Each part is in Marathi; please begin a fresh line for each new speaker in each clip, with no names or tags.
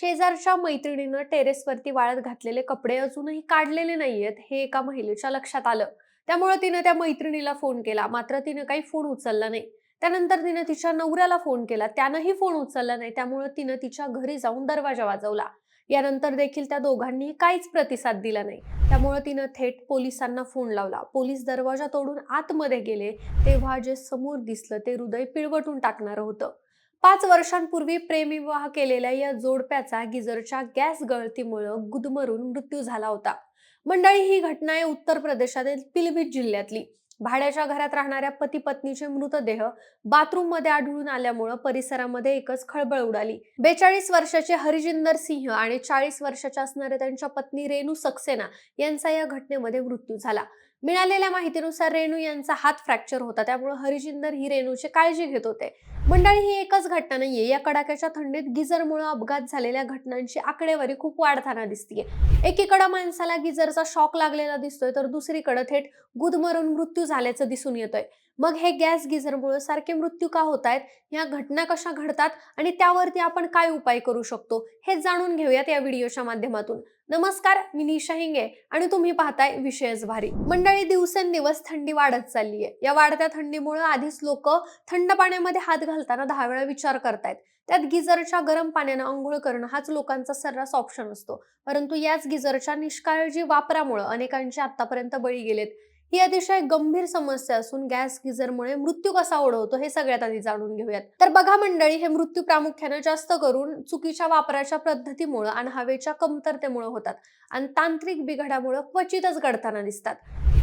शेजारच्या मैत्रिणीनं टेरेसवरती वाळत घातलेले कपडे अजूनही काढलेले नाहीयेत हे एका महिलेच्या लक्षात आलं. त्यामुळे तिनं त्या मैत्रिणीला फोन केला मात्र तिनं काही फोन उचलला नाही. त्यानंतर तिनं तिच्या नवऱ्याला फोन केला त्यानंही फोन उचलला नाही त्यामुळे तिनं तिच्या घरी जाऊन दरवाजा वाजवला. यानंतर देखील त्या दोघांनी काहीच प्रतिसाद दिला नाही. त्यामुळे तिनं थेट पोलिसांना फोन लावला. पोलीस दरवाजा तोडून आतमध्ये गेले तेव्हा जे समोर दिसलं ते हृदय पिळवटून टाकणारं होतं. पाच वर्षांपूर्वी प्रेमविवाह केलेल्या या जोडप्याचा गिझरच्या गॅस गळतीमुळं गुदमरून मृत्यू झाला होता. मंडळी ही घटना आहे उत्तर प्रदेशातील पिलभीत जिल्ह्यातली. भाड्याच्या घरात राहणाऱ्या पती पत्नीचे मृतदेह बाथरूममध्ये आढळून आल्यामुळं परिसरामध्ये एकच खळबळ उडाली. बेचाळीस वर्षाचे हरिजिंदर सिंह आणि चाळीस वर्षाच्या असणाऱ्या त्यांच्या पत्नी रेणू सक्सेना यांचा या घटनेमध्ये मृत्यू झाला. मिळालेल्या माहितीनुसार रेणू यांचा हात फ्रॅक्चर होता. त्यामुळे हरिजिंदर ही रेणूची काळजी घेत होते. मंडळी ही एकच घटना नाहीये. या कडाक्याच्या थंडीत गिजरमुळे अपघात झालेल्या घटनांची आकडेवारी खूप वाढताना दिसतीये. एकीकडे माणसाला गिजरचा शॉक लागलेला दिसतोय तर दुसरीकडे थेट गुदमरून मृत्यू झाल्याचं दिसून येतोय. मग हे गॅस गिझरमुळे सारखे मृत्यू का होत आहेत या घटना कशा घडतात? आणि त्यावरती आपण काय उपाय करू शकतो? हे जाणून घेऊयात या व्हिडिओच्या माध्यमातून. नमस्कार मी निशा हिंगे आणि तुम्ही पाहताय विशेष भारी. मंडळी दिवसेंदिवस थंडी वाढत चालली आहे या वाढत्या थंडीमुळे आधीच लोक थंड पाण्यामध्ये हात घालताना दहा वेळा विचार करतायत. त्यात गिझरच्या गरम पाण्यानं आंघोळ करणं हाच लोकांचा सर्रास ऑप्शन असतो. परंतु याच गिझरच्या निष्काळजी वापरामुळे अनेकांचे आतापर्यंत बळी गेलेत. ही अतिशय गंभीर समस्या असून गॅस गिझरमुळे मृत्यू कसा ओढवतो हे सगळ्यात आधी जाणून घेऊयात. तर बघा मंडळी हे मृत्यू प्रामुख्याने जास्त करून चुकीच्या वापराच्या पद्धतीमुळे आणि हवेच्या कमतरतेमुळे होतात आणि तांत्रिक बिघडामुळे क्वचितच घडताना दिसतात.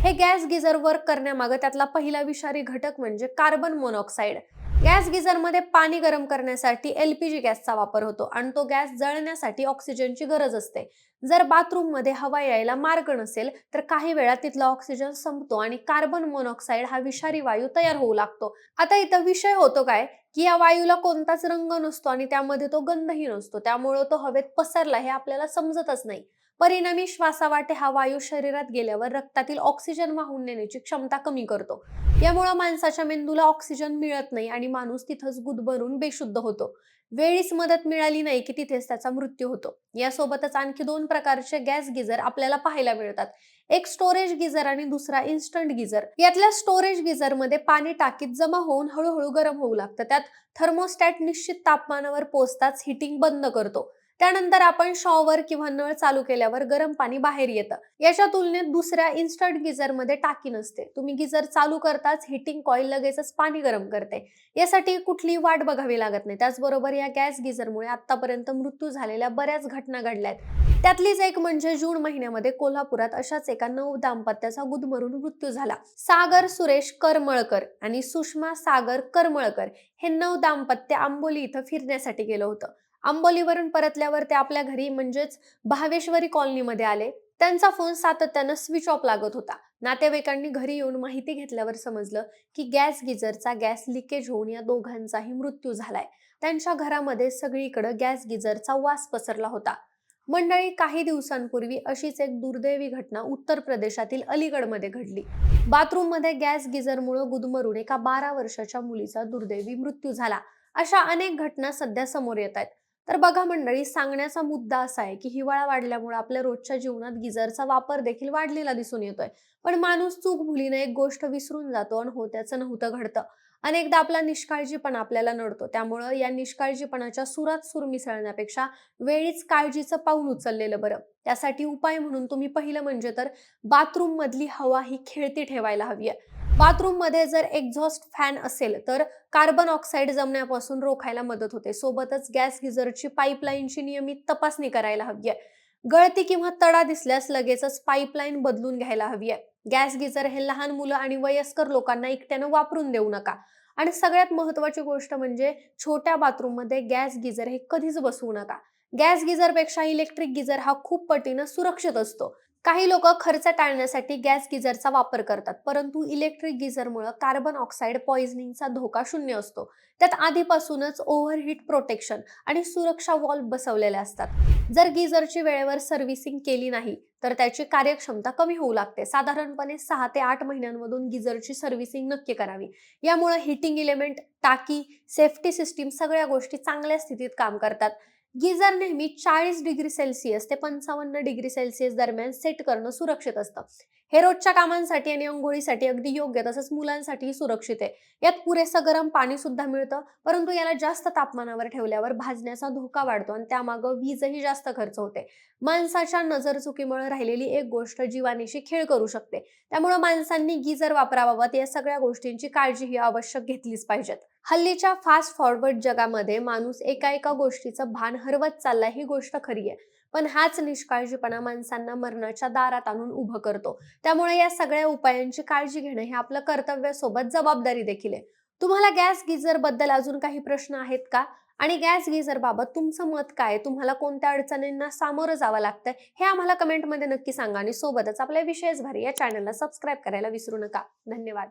हे गॅस गिझर वर्क करण्यामागे त्यातला पहिला विषारी घटक म्हणजे कार्बन मोनॉक्साईड गॅस गिझरमध्ये पाणी गरम करण्यासाठी एलपीजी गॅसचा वापर होतो आणि तो गॅस जळण्यासाठी ऑक्सिजनची गरज असते. जर बाथरूममध्ये हवा यायला मार्ग नसेल तर काही वेळा तिथला ऑक्सिजन संपतो आणि कार्बन मोनॉक्साईड हा विषारी वायू तयार होऊ लागतो. आता इथं विषय होतो काय? की या वायूला कोणताच रंग नसतो आणि त्यामध्ये तो गंधही नसतो. त्यामुळे तो हवेत पसरला हे आपल्याला समजतच नाही. परिणामी श्वासावाटे हा वायू शरीरात गेल्यावर रक्तातील ऑक्सिजन वाहून नेण्याची क्षमता कमी करतो. यामुळे माणसाच्या मेंदूला ऑक्सिजन मिळत नाही आणि माणूस तिथंच गुदभरून बेशुद्ध होतो. वेळीच मदत मिळाली नाही की तिथेच त्याचा मृत्यू होतो. यासोबतच आणखी दोन प्रकारचे गॅस गिझर आपल्याला पाहायला मिळतात. एक स्टोरेज गिझर आणि दुसरा इन्स्टंट गिझर. यातल्या स्टोरेज गिझरमध्ये पाणी टाकीत जमा होऊन हळूहळू गरम होऊ लागतं. त्यात थर्मोस्टॅट निश्चित तापमानावर पोहोचताच हिटिंग बंद करतो. त्यानंतर आपण शॉवर किंवा नळ चालू केल्यावर गरम पाणी बाहेर येतं. याच्या तुलनेत दुसऱ्या इन्स्टंट गिझरमध्ये टाकी नसते. तुम्ही गिझर चालू करताच हिटिंग कॉईल लगेचच पाणी गरम करते. यासाठी कुठली वाट बघावी लागत नाही. त्याचबरोबर या गॅस गिझरमुळे आतापर्यंत मृत्यू झालेल्या बऱ्याच घटना घडल्या आहेत त्यातलीच एक म्हणजे जून महिन्यामध्ये कोल्हापुरात अशाच एका नऊ दाम्पत्याचा गुदमरून मृत्यू झाला. सागर सुरेश करमळकर आणि सुषमा सागर करमळकर हे नऊ दाम्पत्य आंबोली इथं फिरण्यासाठी गेलं होतं. आंबोलीवरून परतल्यावर ते आपल्या घरी म्हणजेच भावेश्वरी कॉलनीमध्ये आले. त्यांचा फोन सातत्यानं स्विच ऑफ लागत होता. नातेवाईकांनी घरी येऊन माहिती घेतल्यावर समजलं की गॅस गिझरचा गॅस लिकेज होऊन या दोघांचाही मृत्यू झालाय. त्यांच्या घरामध्ये सगळीकडे गॅस गिझरचा वास पसरला होता. मंडळी काही दिवसांपूर्वी अशीच एक दुर्दैवी घटना उत्तर प्रदेशातील अलीगडमध्ये घडली. बाथरूममध्ये गॅस गिझरमुळे गुदमरून एका बारा वर्षाच्या मुलीचा दुर्दैवी मृत्यू झाला. अशा अनेक घटना सध्या समोर येत आहेत. तर बघा मंडळी सांगण्याचा मुद्दा असा आहे की हिवाळा वाढल्यामुळे आपल्या रोजच्या जीवनात गिझरचा वापर देखील वाढलेला दिसून येतोय. पण माणूस चूक भुलीने एक गोष्ट विसरून जातो आणि होत्याचं नव्हतं घडतं. अनेकदा आपला निष्काळजीपणा आपल्याला नडतो. त्यामुळं या निष्काळजीपणाच्या सुरात सूर मिसळण्यापेक्षा वेळीच काळजीचं पाऊल उचललेलं बरं. त्यासाठी उपाय म्हणून तुम्ही पहिलं म्हणजे तर बाथरूम मधली हवा ही खेळती ठेवायला हवी आहे. बाथरूममध्ये जर एक्झॉस्ट फॅन असेल तर कार्बन ऑक्साईड जमण्यापासून रोखायला मदत होते. सोबतच गॅस गिझरची पाईपलाईनची नियमित तपासणी करायला हवी आहे. गळती किंवा तडा दिसल्यास लगेचच पाईपलाईन बदलून घ्यायला हवी आहे. गॅस गिझर हे लहान मुलं आणि वयस्कर लोकांना एकट्यानं वापरून देऊ नका. आणि सगळ्यात महत्वाची गोष्ट म्हणजे छोट्या बाथरूममध्ये गॅस गिझर हे कधीच बसवू नका. गॅस गिझरपेक्षा इलेक्ट्रिक गिझर हा खूप पटीनं सुरक्षित असतो. काही लोक खर्च टाळण्यासाठी गॅस गिझरचा वापर करतात परंतु इलेक्ट्रिक गिझरमुळे कार्बन ऑक्साईड पॉइझनिंगचा धोका शून्य असतो. त्यात आधीपासूनच ओव्हरहीट प्रोटेक्शन आणि सुरक्षा वॉल्व बसवलेले असतात. जर गिझरची वेळेवर सर्व्हिसिंग केली नाही तर त्याची कार्यक्षमता कमी होऊ लागते. साधारणपणे सहा ते आठ महिन्यांमधून गिझरची सर्व्हिसिंग नक्की करावी. यामुळे हिटिंग इलेमेंट टाकी सेफ्टी सिस्टीम सगळ्या गोष्टी चांगल्या स्थितीत काम करतात. गिझर नेहमी चाळीस डिग्री सेल्सिअस ते पंचावन्न डिग्री सेल्सिअस दरम्यान सेट करणं सुरक्षित असतं. हे रोजच्या कामांसाठी आणि अंघोळीसाठी अगदी योग्य तसंच मुलांसाठी सुरक्षित आहे. यात पुरेसं गरम पाणी सुद्धा मिळतं परंतु याला जास्त तापमानावर ठेवल्यावर भाजण्याचा धोका वाढतो आणि त्यामागं वीजही जास्त खर्च होते. माणसाच्या नजर चुकीमुळे राहिलेली एक गोष्ट जीवानीशी खेळ करू शकते. त्यामुळे माणसांनी गिझर वापराबाबत या सगळ्या गोष्टींची काळजी ही आवश्यक घेतलीच पाहिजेत. हल्लीच्या फास्ट फॉरवर्ड जगामध्ये माणूस एका एका गोष्टीचं भान हरवत चालला ही गोष्ट खरी आहे. पण हाच निष्काळजीपणा माणसांना मरणाच्या दारात आणून उभं करतो. त्यामुळे या सगळ्या उपायांची काळजी घेणं हे आपलं कर्तव्यासोबत जबाबदारी देखील आहे. तुम्हाला गॅस गिझरबद्दल अजून काही प्रश्न आहेत का? आणि गॅस गिझर बाबत तुमचं मत काय तुम्हाला कोणत्या अडचणींना सामोरं जावं लागतं हे आम्हाला कमेंटमध्ये नक्की सांगा आणि सोबतच आपल्या विशेष भारी या चॅनलला सबस्क्राईब करायला विसरू नका. धन्यवाद.